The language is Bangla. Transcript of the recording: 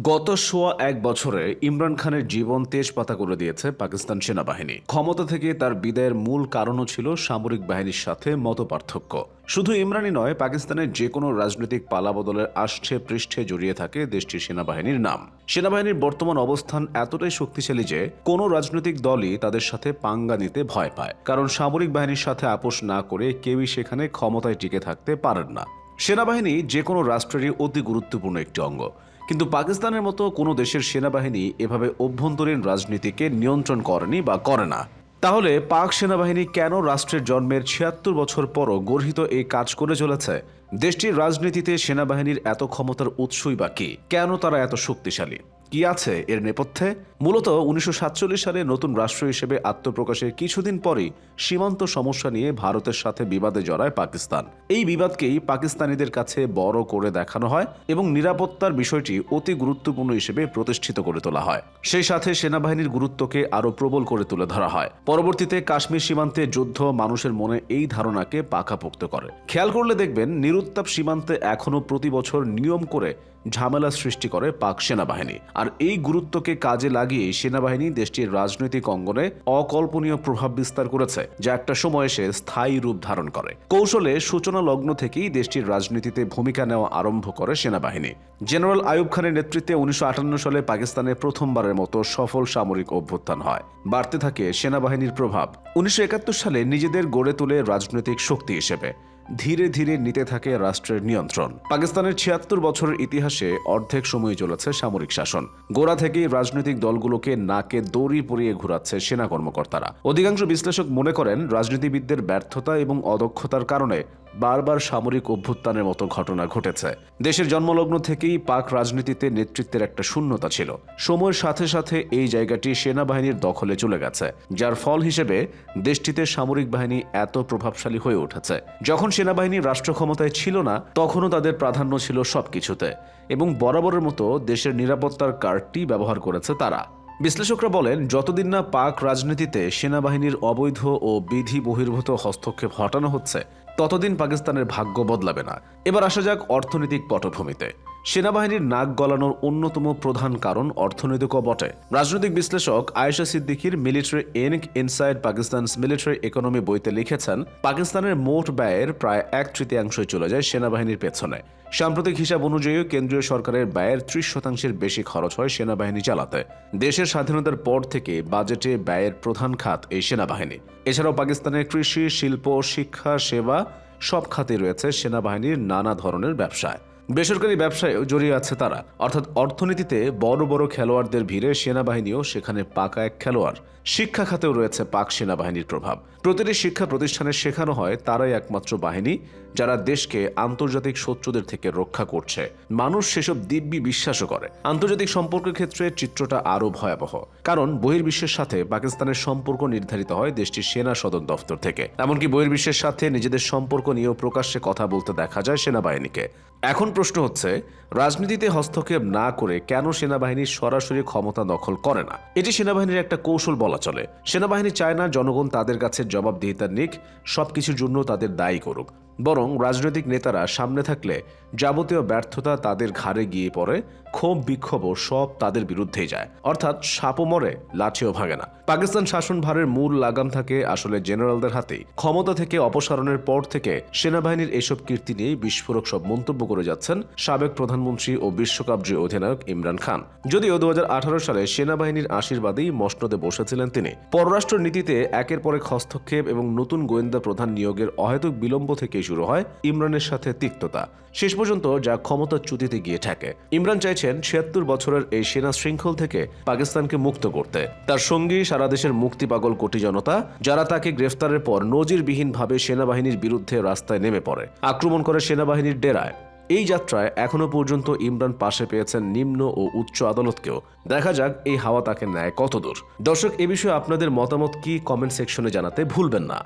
গত সোয়া এক বছরে ইমরান খানের জীবন তেজপাতা করে দিয়েছে পাকিস্তান সেনাবাহিনী। ক্ষমতা থেকে তার বিদায়ের মূল কারণও ছিল সামরিক বাহিনীর সাথে মত পার্থক্য শুধু ইমরানই নয়, পাকিস্তানের যে কোনো রাজনৈতিক পালাবদলের আষ্ঠে পৃষ্ঠে জড়িয়ে থাকে দেশটির সেনাবাহিনীর নাম। সেনাবাহিনীর বর্তমান অবস্থান এতটাই শক্তিশালী যে কোনো রাজনৈতিক দলই তাদের সাথে পাঙ্গা নিতে ভয় পায়। কারণ সামরিক বাহিনীর সাথে আপোষ না করে কেউই সেখানে ক্ষমতায় টিকে থাকতে পারেন না। সেনাবাহিনী যে কোনো রাষ্ট্রেরই অতি গুরুত্বপূর্ণ একটি অঙ্গ। কিন্তু পাকিস্তানের মতো কোনো দেশের সেনাবাহিনী এভাবে অভ্যন্তরীণ রাজনীতিকে নিয়ন্ত্রণ করেনি বা করে না। তাহলে পাক সেনাবাহিনী কেন রাষ্ট্রের জন্মের ছিয়াত্তর বছর পরও গর্হিত এই কাজ করে চলেছে? দেশটির রাজনীতিতে সেনাবাহিনীর এত ক্ষমতার উৎসই বা কি? কেন তারা এত শক্তিশালী? কি আছে এর নেপথ্যে? মূলত উনিশশো সালে নতুন রাষ্ট্র হিসেবে আত্মপ্রকাশের কিছুদিন পরই সীমান্ত সমস্যা নিয়ে ভারতের সাথে বিবাদে জড়ায় পাকিস্তান। এই বিবাদকেই পাকিস্তানিদের কাছে বড় করে দেখানো হয় এবং নিরাপত্তার বিষয়টি অতি গুরুত্বপূর্ণ হিসেবে প্রতিষ্ঠিত করে তোলা হয়। সেই সাথে সেনাবাহিনীর গুরুত্বকে আরও প্রবল করে তুলে ধরা হয়। পরবর্তীতে কাশ্মীর সীমান্তে যুদ্ধ মানুষের মনে এই ধারণাকে পাকাপোক্ত করে। খেয়াল করলে দেখবেন নিরুত্তাপ সীমান্তে এখনও প্রতি বছর নিয়ম করে ঝামেলা সৃষ্টি করে পাক সেনাবাহিনী। আর এই গুরুত্বকে কাজে লাগিয়ে সেনাবাহিনী দেশটির রাজনৈতিক অঙ্গনে অকল্পনীয় প্রভাব বিস্তার করেছে, যা একটা সময় এসে স্থায়ী রূপ ধারণ করে। কৌশলে সূচনা লগ্ন থেকেই দেশটির রাজনীতিতে ভূমিকা নেওয়া আরম্ভ করে সেনাবাহিনী। জেনারেল আয়ুব খানের নেতৃত্বে উনিশশো আটান্ন সালে পাকিস্তানে প্রথমবারের মতো সফল সামরিক অভ্যুত্থান হয়। বাড়তে থাকে সেনাবাহিনীর প্রভাব। উনিশশো একাত্তর সালে নিজেদের গড়ে তোলে রাজনৈতিক শক্তি হিসেবে। ধীরে ধীরে নিতে থাকে রাষ্ট্রের নিয়ন্ত্রণ। পাকিস্তানের ছিয়াত্তর বছরের ইতিহাসে অর্ধেক সময় চলেছে সামরিক শাসন। গোড়া থেকেই রাজনৈতিক দলগুলোকে নাকে দড়ি পরিয়ে ঘুরাচ্ছে সেনা কর্মকর্তারা। অধিকাংশ বিশ্লেষক মনে করেন, রাজনীতিবিদদের ব্যর্থতা এবং অদক্ষতার কারণে বারবার সামরিক অভ্যুত্থানের মতো ঘটনা ঘটেছে। দেশের জন্মলগ্ন থেকেই পাক রাজনীতিতে নেতৃত্বের একটা শূন্যতা ছিল। সময়ের সাথে সাথে এই জায়গাটি সেনাবাহিনীর দখলে চলে গেছে, যার ফল হিসেবে দেশটিতে সামরিক বাহিনী এত প্রভাবশালী হয়ে উঠেছে। যখন সেনাবাহিনী রাষ্ট্র ক্ষমতায় ছিল না, তখনও তাদের প্রাধান্য ছিল সবকিছুতে। এবং বরাবরের মতো দেশের নিরাপত্তার কার্ডটি ব্যবহার করেছে তারা। বিশ্লেষকরা বলেন, যতদিন না পাক রাজনীতিতে সেনাবাহিনীর অবৈধ ও বিধি বহির্ভূত হস্তক্ষেপ হটানো হচ্ছে, ততদিন পাকিস্তানের ভাগ্য বদলাবে না। এবার আসা যাক অর্থনৈতিক পটভূমিতে। সেনাবাহিনীর নাক গলানোর অন্যতম প্রধান কারণ অর্থনৈতিকও বটে। রাজনৈতিক বিশ্লেষক আয়েশা সিদ্দিকির military Inc inside Pakistan's military economy বইতে লিখেছেন, পাকিস্তানের মোট ব্যয়ের প্রায় এক তৃতীয়াংশই চলে যায় সেনাবাহিনীর পেছনে। সাম্প্রতিক হিসাব অনুযায়ী কেন্দ্রীয় সরকারের ব্যয়ের ত্রিশ শতাংশের বেশি খরচ হয় সেনাবাহিনী চালাতে। দেশের স্বাধীনতার পর থেকে বাজেটে ব্যয়ের প্রধান খাত এই সেনাবাহিনী। এছাড়াও পাকিস্তানের কৃষি, শিল্প, শিক্ষা, সেবা সব খাতে রয়েছে সেনাবাহিনীর নানা ধরনের ব্যবসায়। বেসরকারি ব্যবসায়ও জড়িয়ে আছে তারা। অর্থাৎ অর্থনীতিতে বড় বড় খেলোয়াড়দের ভিড়ে সেনাবাহিনীও সেখানে পাকা এক খেলোয়াড়। শিক্ষা খাতেও রয়েছে পাক সেনাবাহিনীর প্রভাব। প্রতিটি শিক্ষা প্রতিষ্ঠানে শেখানো হয় তারাই একমাত্র বাহিনী, যারা দেশকে আন্তর্জাতিক শত্রুদের থেকে রক্ষা করছে। মানুষ সেসব দিব্যি বিশ্বাসও করে। আন্তর্জাতিক সম্পর্কের ক্ষেত্রে চিত্রটা আরও ভয়াবহ। কারণ বহির্বিশ্বের সাথে পাকিস্তানের সম্পর্ক নির্ধারিত হয় দেশটির সেনা সদর দফতর থেকে। এমনকি বহির্বিশ্বের সাথে নিজেদের সম্পর্ক নিয়েও প্রকাশ্যে কথা বলতে দেখা যায় সেনাবাহিনীকে। এখন প্রশ্ন হচ্ছে, রাজনীতিতে হস্তক্ষেপ না করে কেন সেনাবাহিনী সরাসরি ক্ষমতা দখল করে না? এটি সেনাবাহিনীর একটা কৌশল বলা চলে। সেনাবাহিনী চায় না জনগণ তাদের কাছে জবাবদিহিতা নিক, সবকিছুর জন্য তাদের দায়ী করুক। বরং রাজনৈতিক নেতারা সামনে থাকলে যাবতীয় ব্যর্থতা তাদের ঘাড়ে গিয়ে পড়ে, ক্ষোভ বিক্ষোভও সব তাদের বিরুদ্ধেই যায়। অর্থাৎ সাপও মরে, লাঠিও ভাগে না। পাকিস্তান শাসনভারের মূল লাগাম থাকে আসলে জেনারেলদের হাতেই। ক্ষমতা থেকে অপসারণের পর থেকে সেনাবাহিনীর এসব কীর্তি নিয়ে বিস্ফোরক সব মন্তব্য করে যাচ্ছেন সাবেক প্রধানমন্ত্রী ও বিশ্বকাপ জয়ী অধিনায়ক ইমরান খান। যদিও দু হাজার আঠারো সালে সেনাবাহিনীর আশীর্বাদেই মসনদে বসেছিলেন তিনি। পররাষ্ট্র নীতিতে একের পর হস্তক্ষেপ এবং নতুন গোয়েন্দা প্রধান নিয়োগের অহেতুক বিলম্ব থেকে শুরু হয় ইমরানের সাথে তিক্ততা। শেষ পর্যন্ত যা ক্ষমতার চ্যুতিতে গিয়ে ঠেকে। ইমরান চাইছেন ছিয়াত্তর বছরের এই সেনা শৃঙ্খল থেকে পাকিস্তানকে মুক্ত করতে। তার সঙ্গী সারা দেশের মুক্তি পাগল কোটি জনতা, যারা তাকে গ্রেফতারের পর নজিরবিহীনভাবে সেনাবাহিনীর বিরুদ্ধে রাস্তায় নেমে পড়ে। আক্রমণ করে সেনাবাহিনীর ডেরায়। এই যাত্রায় এখনও পর্যন্ত ইমরান পাশে পেয়েছেন নিম্ন ও উচ্চ আদালতকেও। দেখা যাক এই হাওয়া তাকে নেয় কতদূর। দর্শক, এ বিষয়ে আপনাদের মতামত কি কমেন্ট সেকশনে জানাতে ভুলবেন না।